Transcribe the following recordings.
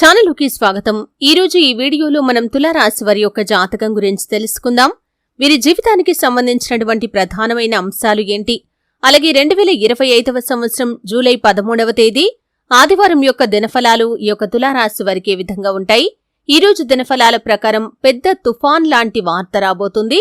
ఛానలుకి స్వాగతం. ఈరోజు ఈ వీడియోలో మనం తులారాశి వారి యొక్క జాతకం గురించి తెలుసుకుందాం. వీరి జీవితానికి సంబంధించినటువంటి ప్రధానమైన అంశాలు ఏంటి? అలాగే రెండు వేల ఇరవై ఐదవ సంవత్సరం జూలై పదమూడవ తేదీ ఆదివారం యొక్క దినఫలాలు ఈ యొక్క తులారాశి వారికి ఏ విధంగా ఉంటాయి? ఈ రోజు దినఫలాల ప్రకారం పెద్ద తుఫాన్ లాంటి వార్త రాబోతుంది.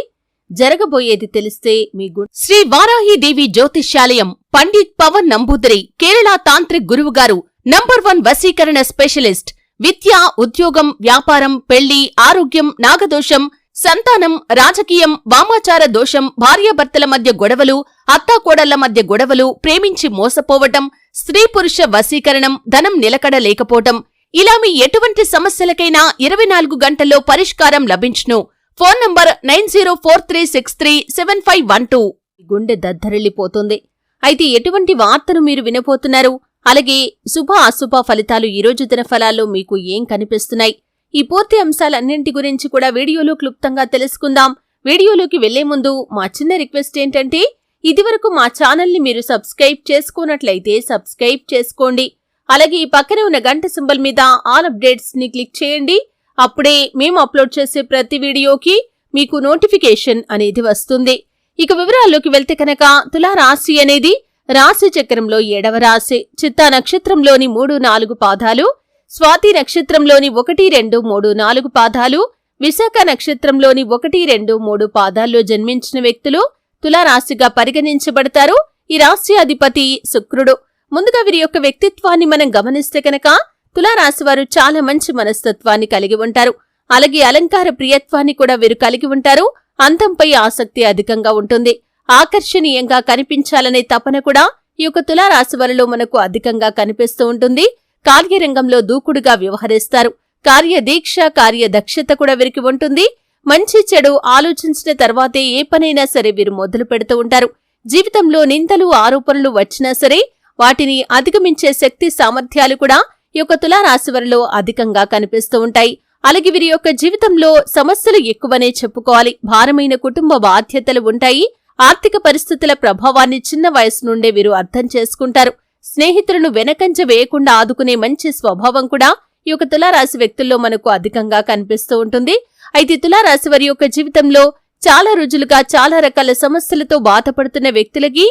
జరగబోయేది తెలిస్తే మీ గుడ్ శ్రీ వారాహిదేవి జ్యోతిష్యాలయం పండిత్ పవన్ నంబూదరి కేరళ తాంత్రిక్ గురువుగారు నంబర్ వన్ వసీకరణ స్పెషలిస్ట్ విద్య ఉద్యోగం వ్యాపారం పెళ్ళి ఆరోగ్యం నాగదోషం సంతానం రాజకీయం వామాచార దోషం భార్యాభర్తల మధ్య గొడవలు అత్తాకోడళ్ళ మధ్య గొడవలు ప్రేమించి మోసపోవటం స్త్రీ పురుష వశీకరణం ధనం నిలకడ లేకపోవటం ఇలా మీ ఎటువంటి సమస్యలకైనా ఇరవై నాలుగు గంటల్లో పరిష్కారం లభించును. Phone number nine zero four three six three seven five one two. గుండె దద్దరిల్లిపోతుంది. అయితే ఎటువంటి వార్తను మీరు వినపోతున్నారు అలాగే శుభ అశుభ ఫలితాలు ఈ రోజు ఫలాల్లో మీకు ఏం కనిపిస్తున్నాయి? ఈ పూర్తి అంశాలన్నింటి గురించి కూడా వీడియోలో క్లుప్తంగా తెలుసుకుందాం. వీడియోలోకి వెళ్ళే ముందు మా చిన్న రిక్వెస్ట్ ఏంటంటే ఇదివరకు మా ఛానల్ని మీరు సబ్స్క్రైబ్ చేసుకున్నట్లయితే సబ్స్క్రైబ్ చేసుకోండి. అలాగే ఈ పక్కనే ఉన్న గంట సింబల్ మీద ఆల్ అప్డేట్స్ని క్లిక్ చేయండి. అప్పుడే మేము అప్లోడ్ చేసే ప్రతి వీడియోకి మీకు నోటిఫికేషన్ అనేది వస్తుంది. ఇక వివరాల్లోకి వెళ్తే కనుక తులారాశి అనేది రాశి చక్రంలో ఏడవ రాశి చిత్తా నక్షత్రంలోని మూడు నాలుగు పాదాలు స్వాతి నక్షత్రంలోని ఒకటి రెండు మూడు నాలుగు పాదాలు విశాఖ నక్షత్రంలోని ఒకటి రెండు మూడు పాదాల్లో జన్మించిన వ్యక్తులు తులారాశిగా పరిగణించబడతారు. ఈ రాశి అధిపతి శుక్రుడు. ముందుగా వీరి యొక్క వ్యక్తిత్వాన్ని మనం గమనిస్తే కనుక తులారాశి వారు చాలా మంచి మనస్తత్వాన్ని కలిగి ఉంటారు. అలాగే అలంకార ప్రియత్వాన్ని కూడా వీరు కలిగి ఉంటారు. అంతంపై ఆసక్తి అధికంగా ఉంటుంది. ఆకర్షణీయంగా కనిపించాలనే తపన కూడా ఈ యొక్క తులారాశివారిలో మనకు అధికంగా కనిపిస్తూ ఉంటుంది. కార్యరంగంలో దూకుడుగా వ్యవహరిస్తారు. కార్యదీక్ష కార్యదక్షత కూడా వీరికి ఉంటుంది. మంచి చెడు ఆలోచించిన తర్వాతే ఏ పనైనా సరే వీరు మొదలు పెడుతూ ఉంటారు. జీవితంలో నిందలు ఆరోపణలు వచ్చినా సరే వాటిని అధిగమించే శక్తి సామర్థ్యాలు కూడా ఈ యొక్క తులారాశివారిలో అధికంగా కనిపిస్తూ ఉంటాయి. అలాగే వీరి యొక్క జీవితంలో సమస్యలు ఎక్కువనే చెప్పుకోవాలి. భారమైన కుటుంబ బాధ్యతలు ఉంటాయి. ఆర్థిక పరిస్థితుల ప్రభావాన్ని చిన్న వయసు నుండే వీరు అర్థం చేసుకుంటారు. స్నేహితులను వెనకంజ వేయకుండా ఆదుకునే మంచి స్వభావం కూడా ఈ యొక్క తులారాశి వ్యక్తుల్లో మనకు అధికంగా కనిపిస్తూ ఉంటుంది. అయితే తులారాశి వారి యొక్క జీవితంలో చాలా రోజులుగా చాలా రకాల సమస్యలతో బాధపడుతున్న వ్యక్తులకి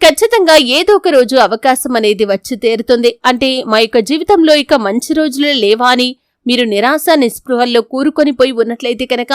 ఖచ్చితంగా ఏదో ఒక రోజు అవకాశం అనేది వచ్చి తీరుతుంది. అంటే మా యొక్క జీవితంలో ఇక మంచి రోజులు లేవా అని మీరు నిరాశ నిస్పృహల్లో కూరుకొని పోయి ఉన్నట్లయితే కనుక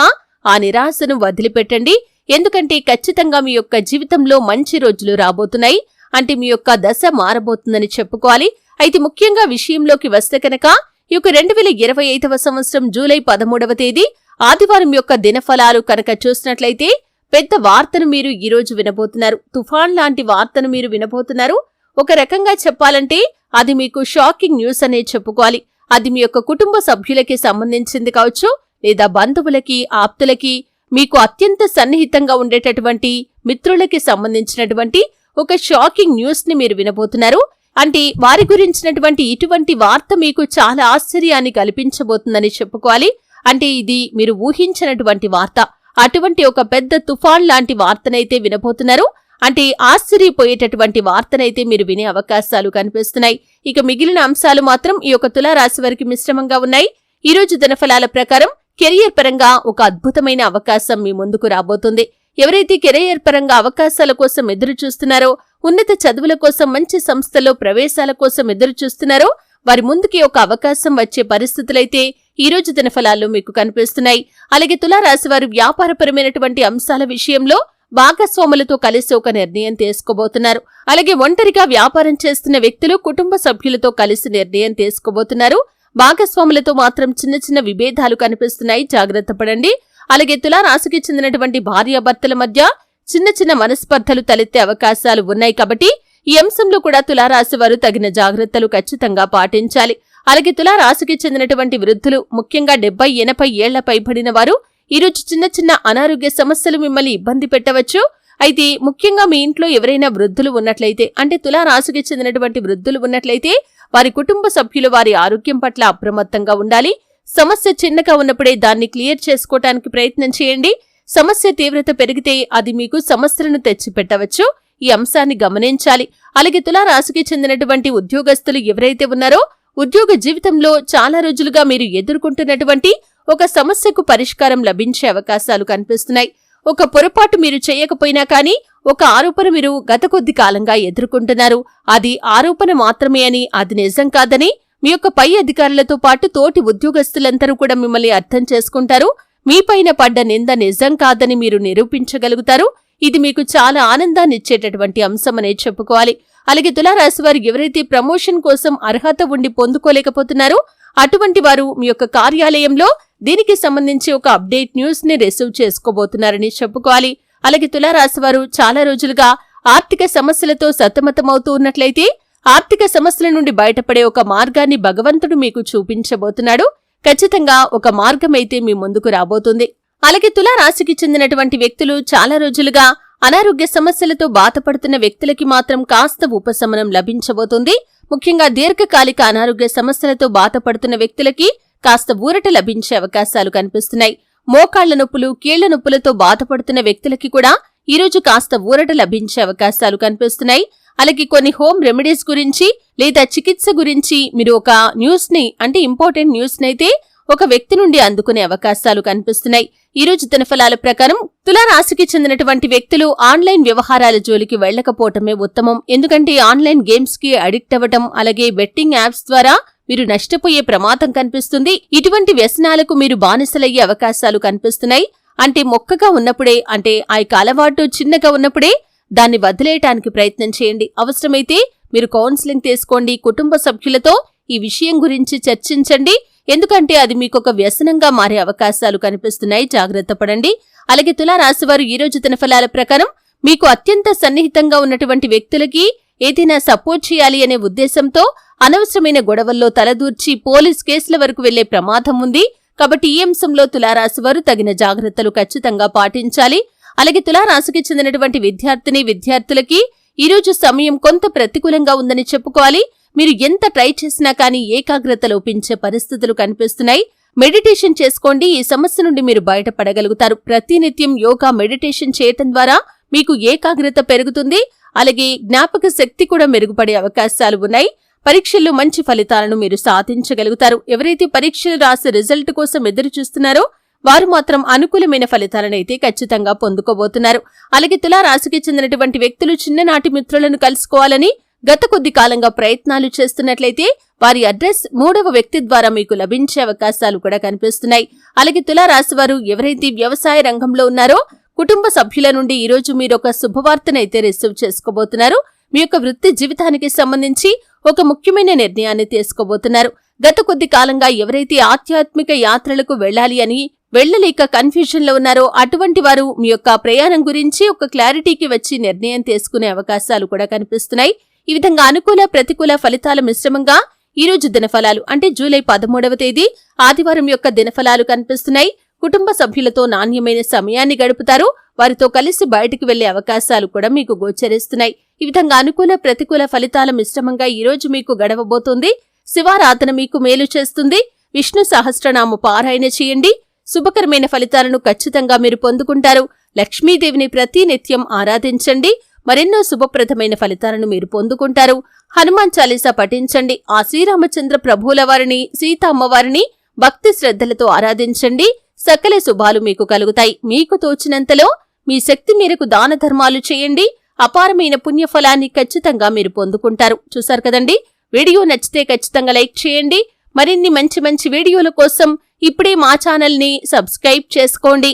ఆ నిరాశను వదిలిపెట్టండి. ఎందుకంటే ఖచ్చితంగా మీ యొక్క జీవితంలో మంచి రోజులు రాబోతున్నాయి. అంటే మీ యొక్క దశ మారబోతుందని చెప్పుకోవాలి. అయితే ముఖ్యంగా విషయంలోకి వస్తే కనుక ఈ యొక్క రెండు వేల ఇరవై ఐదవ సంవత్సరం జూలై పదమూడవ తేదీ ఆదివారం యొక్క దినఫలాలు కనుక చూసినట్లయితే పెద్ద వార్తను మీరు ఈ రోజు వినబోతున్నారు. తుఫాన్ లాంటి వార్తను మీరు వినబోతున్నారు. ఒక రకంగా చెప్పాలంటే అది మీకు షాకింగ్ న్యూస్ అనే చెప్పుకోవాలి. అది మీ యొక్క కుటుంబ సభ్యులకి సంబంధించింది కావచ్చు లేదా బంధువులకి ఆప్తులకి మీకు అత్యంత సన్నిహితంగా ఉండేటటువంటి మిత్రులకి సంబంధించినటువంటి ఒక షాకింగ్ న్యూస్ని మీరు వినబోతున్నారు. అంటే వారి గురించినటువంటి ఇటువంటి వార్త మీకు చాలా ఆశ్చర్యాన్ని కల్పించబోతుందని చెప్పుకోవాలి. అంటే ఇది మీరు ఊహించినటువంటి వార్త. అటువంటి ఒక పెద్ద తుఫాన్ లాంటి వార్తనైతే వినబోతున్నారు. అంటే ఆశ్చర్యపోయేటటువంటి వార్తనైతే మీరు వినే అవకాశాలు కనిపిస్తున్నాయి. ఇక మిగిలిన అంశాలు మాత్రం ఈ యొక్క తులారాశి వారికి మిశ్రమంగా ఉన్నాయి. ఈ రోజు దినఫలాల ప్రకారం కెరియర్ పరంగా ఒక అద్భుతమైన అవకాశం మీ ముందుకు రాబోతుంది. ఎవరైతే కెరియర్ పరంగా అవకాశాల కోసం ఎదురు చూస్తున్నారో ఉన్నత చదువుల కోసం మంచి సంస్థలో ప్రవేశాల కోసం ఎదురు చూస్తున్నారో వారి ముందుకి ఒక అవకాశం వచ్చే పరిస్థితులైతే ఈ రోజు దినఫలాల్లో మీకు కనిపిస్తున్నాయి. అలాగే తులారాశి వారు వ్యాపారపరమైనటువంటి అంశాల విషయంలో భాగస్వాములతో కలిసి ఒక నిర్ణయం తీసుకోబోతున్నారు. అలాగే ఒంటరిగా వ్యాపారం చేస్తున్న వ్యక్తులు కుటుంబ సభ్యులతో కలిసి నిర్ణయం తీసుకోబోతున్నారు. భాగస్వాములతో మాత్రం చిన్న చిన్న విభేదాలు కనిపిస్తున్నాయి. జాగ్రత్త పడండి. అలాగే తులారాశికి చెందినటువంటి భార్యాభర్తల మధ్య చిన్న చిన్న మనస్పర్ధలు తలెత్తే అవకాశాలు ఉన్నాయి కాబట్టి ఈ అంశంలో కూడా తులారాశి వారు తగిన జాగ్రత్తలు ఖచ్చితంగా పాటించాలి. అలాగే తులారాశికి చెందినటువంటి వృద్ధులు ముఖ్యంగా డెబ్బై ఎనభై ఏళ్ళ పైబడిన వారు ఈరోజు చిన్న చిన్న అనారోగ్య సమస్యలు మిమ్మల్ని ఇబ్బంది పెట్టవచ్చు. అయితే ముఖ్యంగా మీ ఇంట్లో ఎవరైనా వృద్ధులు ఉన్నట్లయితే అంటే తులారాశికి చెందినటువంటి వృద్ధులు ఉన్నట్లయితే వారి కుటుంబ సభ్యులు వారి ఆరోగ్యం పట్ల అప్రమత్తంగా ఉండాలి. సమస్య చిన్నగా ఉన్నప్పుడే దాన్ని క్లియర్ చేసుకోవటానికి ప్రయత్నం చేయండి. సమస్య తీవ్రత పెరిగితే అది మీకు సమస్యలను తెచ్చిపెట్టవచ్చు. ఈ అంశాన్ని గమనించాలి. అలాగే తులారాశికి చెందినటువంటి ఉద్యోగస్తులు ఎవరైతే ఉన్నారో ఉద్యోగ జీవితంలో చాలా రోజులుగా మీరు ఎదుర్కొంటున్నటువంటి ఒక సమస్యకు పరిష్కారం లభించే అవకాశాలు కనిపిస్తున్నాయి. ఒక పొరపాటు మీరు చేయకపోయినా కానీ ఒక ఆరోపణ మీరు గత కొద్ది కాలంగా ఎదుర్కొంటున్నారు. అది ఆరోపణ మాత్రమే అని అది నిజం కాదని మీ యొక్క పై అధికారులతో పాటు తోటి ఉద్యోగస్తులందరూ కూడా మిమ్మల్ని అర్థం చేసుకుంటారు. మీపైన పడ్డ నింద నిజం కాదని మీరు నిరూపించగలుగుతారు. ఇది మీకు చాలా ఆనందాన్ని ఇచ్చేటటువంటి అంశమనే చెప్పుకోవాలి. అలాగే తులారాశి వారు ఎవరైతే ప్రమోషన్ కోసం అర్హత ఉండి పొందుకోలేకపోతున్నారో అటువంటి వారు మీ యొక్క కార్యాలయంలో దీనికి సంబంధించి ఒక అప్డేట్ న్యూస్ని రిసీవ్ చేసుకోబోతున్నారని చెప్పుకోవాలి. అలాగే తులారాశి వారు చాలా రోజులుగా ఆర్థిక సమస్యలతో సతమతమవుతూ ఉన్నట్లయితే ఆర్థిక సమస్యల నుండి బయటపడే ఒక మార్గాన్ని భగవంతుడు మీకు చూపించబోతున్నాడు. ఖచ్చితంగా ఒక మార్గమైతే మీ ముందుకు రాబోతుంది. అలాగే తులారాశికి చెందినటువంటి వ్యక్తులు చాలా రోజులుగా అనారోగ్య సమస్యలతో బాధపడుతున్న వ్యక్తులకి మాత్రం కాస్త ఉపశమనం లభించబోతుంది. ముఖ్యంగా దీర్ఘకాలిక అనారోగ్య సమస్యలతో బాధపడుతున్న వ్యక్తులకి కాస్త ఊరట లభించే అవకాశాలు కనిపిస్తున్నాయి. మోకాళ్ళ నొప్పులు కీళ్ళ నొప్పులతో బాధపడుతున్న వ్యక్తులకి కూడా ఈరోజు కాస్త ఊరట లభించే అవకాశాలు కనిపిస్తున్నాయి. అలాగే కొన్ని హోమ్ రెమెడీస్ గురించి లేదా చికిత్స గురించి మీరు ఒక న్యూస్ని అంటే ఇంపార్టెంట్ న్యూస్ నైతే ఒక వ్యక్తి నుండి అందుకునే అవకాశాలు కనిపిస్తున్నాయి. ఈ రోజు దినఫలాల ప్రకారం తులారాశికి చెందినటువంటి వ్యక్తులు ఆన్లైన్ వ్యవహారాల జోలికి వెళ్ళకపోవటమే ఉత్తమం. ఎందుకంటే ఆన్లైన్ గేమ్స్కి అడిక్ట్ అవ్వటం అలాగే బెట్టింగ్ యాప్స్ ద్వారా మీరు నష్టపోయే ప్రమాదం కనిపిస్తుంది. ఇటువంటి వ్యసనాలకు మీరు బానిసలయ్యే అవకాశాలు కనిపిస్తున్నాయి. అంటే మొక్కగా ఉన్నప్పుడే అంటే ఆ యొక్క అలవాటు చిన్నగా ఉన్నప్పుడే దాన్ని వదిలేయటానికి ప్రయత్నం చేయండి. అవసరమైతే మీరు కౌన్సిలింగ్ తీసుకోండి. కుటుంబ సభ్యులతో ఈ విషయం గురించి చర్చించండి. ఎందుకంటే అది మీకు ఒక వ్యసనంగా మారే అవకాశాలు కనిపిస్తున్నాయి. జాగ్రత్త పడండి. అలాగే తులారాశివారు ఈ రోజు తన ఫలాల ప్రకారం మీకు అత్యంత సన్నిహితంగా ఉన్నటువంటి వ్యక్తులకి ఏదైనా సపోర్ట్ చేయాలి అనే ఉద్దేశంతో అనవసరమైన గొడవల్లో తలదూర్చి పోలీస్ కేసుల వరకు వెళ్ళే ప్రమాదం ఉంది. కాబట్టి ఈ అంశంలో తులారాశి వారు తగిన జాగ్రత్తలు ఖచ్చితంగా పాటించాలి. అలాగే తులారాశికి చెందినటువంటి విద్యార్థిని విద్యార్థులకి ఈరోజు సమయం కొంత ప్రతికూలంగా ఉందని చెప్పుకోవాలి. మీరు ఎంత ట్రై చేసినా కానీ ఏకాగ్రత లోపించే పరిస్థితులు కనిపిస్తున్నాయి. మెడిటేషన్ చేసుకోండి. ఈ సమస్య నుండి మీరు బయటపడగలుగుతారు. ప్రతినిత్యం యోగా మెడిటేషన్ చేయటం ద్వారా మీకు ఏకాగ్రత పెరుగుతుంది. అలాగే జ్ఞాపక శక్తి కూడా మెరుగుపడే అవకాశాలు ఉన్నాయి. పరీక్షల్లో మంచి ఫలితాలను మీరు సాధించగలుగుతారు. ఎవరైతే పరీక్షలు రాసే రిజల్ట్ కోసం ఎదురు చూస్తున్నారో వారు మాత్రం అనుకూలమైన ఫలితాలనైతే ఖచ్చితంగా పొందుకోబోతున్నారు. అలాగే తులారాశికి చెందినటువంటి వ్యక్తులు చిన్ననాటి మిత్రులను కలుసుకోవాలని గత కొద్ది కాలంగా ప్రయత్నాలు చేస్తున్నట్లయితే వారి అడ్రస్ మూడవ వ్యక్తి ద్వారా మీకు లభించే అవకాశాలు కూడా కనిపిస్తున్నాయి. అలాగే తులారాశి వారు ఎవరైతే వ్యవసాయ రంగంలో ఉన్నారో కుటుంబ సభ్యుల నుండి ఈరోజు మీరు ఒక శుభవార్తనైతే రిసీవ్ చేసుకోబోతున్నారు. మీ యొక్క వృత్తి జీవితానికి సంబంధించి ఒక ముఖ్యమైన నిర్ణయాన్ని తీసుకోబోతున్నారు. గత కొద్ది కాలంగా ఎవరైతే ఆధ్యాత్మిక యాత్రలకు వెళ్ళాలి అని వెళ్ళలేక కన్ఫ్యూజన్లో ఉన్నారో అటువంటి వారు మీ యొక్క ప్రయాణం గురించి ఒక క్లారిటీకి వచ్చి నిర్ణయం తీసుకునే అవకాశాలు కూడా కనిపిస్తున్నాయి. ఈ విధంగా అనుకూల ప్రతికూల ఫలితాల మిశ్రమంగా ఈరోజు దినఫలాలు అంటే జూలై పదమూడవ తేదీ ఆదివారం యొక్క దినఫలాలు కనిపిస్తున్నాయి. కుటుంబ సభ్యులతో నాణ్యమైన సమయాన్ని గడుపుతారు. వారితో కలిసి బయటికి వెళ్ళే అవకాశాలు కూడా మీకు గోచరిస్తున్నాయి. ఈ విధంగా అనుకూల ప్రతికూల ఫలితాల మిశ్రమంగా ఈ రోజు మీకు గడవబోతుంది. శివారాధన మీకు మేలు చేస్తుంది. విష్ణు సహస్రనామ పారాయణ చేయండి. శుభకరమైన ఫలితాలను ఖచ్చితంగా మీరు పొందుకుంటారు. లక్ష్మీదేవిని ప్రతి నిత్యం ఆరాధించండి. మరెన్నో శుభప్రదమైన ఫలితాలను మీరు పొందుకుంటారు. హనుమాన్ చాలీసా పఠించండి. ఆ శ్రీరామచంద్ర ప్రభువుల వారిని సీత అమ్మవారిని భక్తి శ్రద్ధలతో ఆరాధించండి. సకల శుభాలు మీకు కలుగుతాయి. మీకు తోచినంతలో మీ శక్తి మేరకు దాన ధర్మాలు చేయండి. అపారమైన పుణ్యఫలాన్ని ఖచ్చితంగా మీరు పొందుకుంటారు. చూసారు కదండి? వీడియో నచ్చితే ఖచ్చితంగా లైక్ చేయండి. మరిన్ని మంచి మంచి వీడియోల కోసం ఇప్పుడే మా ఛానల్ని సబ్స్క్రైబ్ చేసుకోండి.